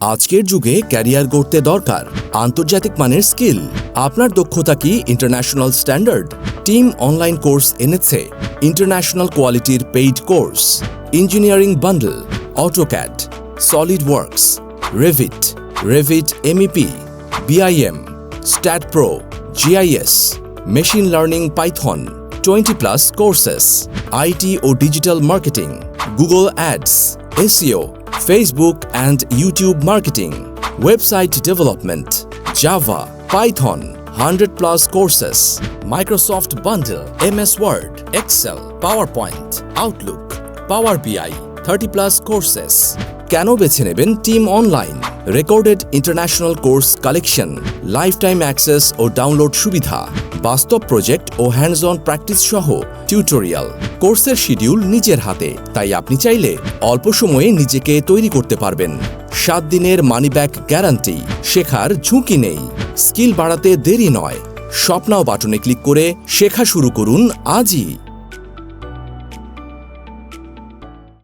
আজকের যুগে ক্যারিয়ার গড়তে দরকার, আন্তর্জাতিক মানের স্কিল। আপনার দক্ষতা কি international standard? Team online course এনেছে, ইন্টারন্যাশনাল কোয়ালিটির paid course. Engineering bundle, AutoCAD solid works Revit Revit MEP, BIM, stat pro, GIS, machine learning Python, twenty plus courses, IT O digital marketing, Google ads SEO YouTube marketing website development Java Python hundred plus courses Microsoft bundle M S Word Excel power point Outlook power BI thirty plus courses কেন বেছে নেবেন team online? Recorded international course collection lifetime access ও download সুবিধা, বাস্তব project ও hands on practice সহ tutorial কোর্সের schedule নিজের হাতে। তাই আপনি চাইলে অল্প সময়ে নিজেকে তৈরি করতে পারবেন। সাত দিনের মানি ব্যাক গ্যারান্টি, শেখার ঝুঁকি নেই। স্কিল বাড়াতে দেরি নয়। স্বপ্নাও বাটনে ক্লিক করে শেখা শুরু করুন আজই।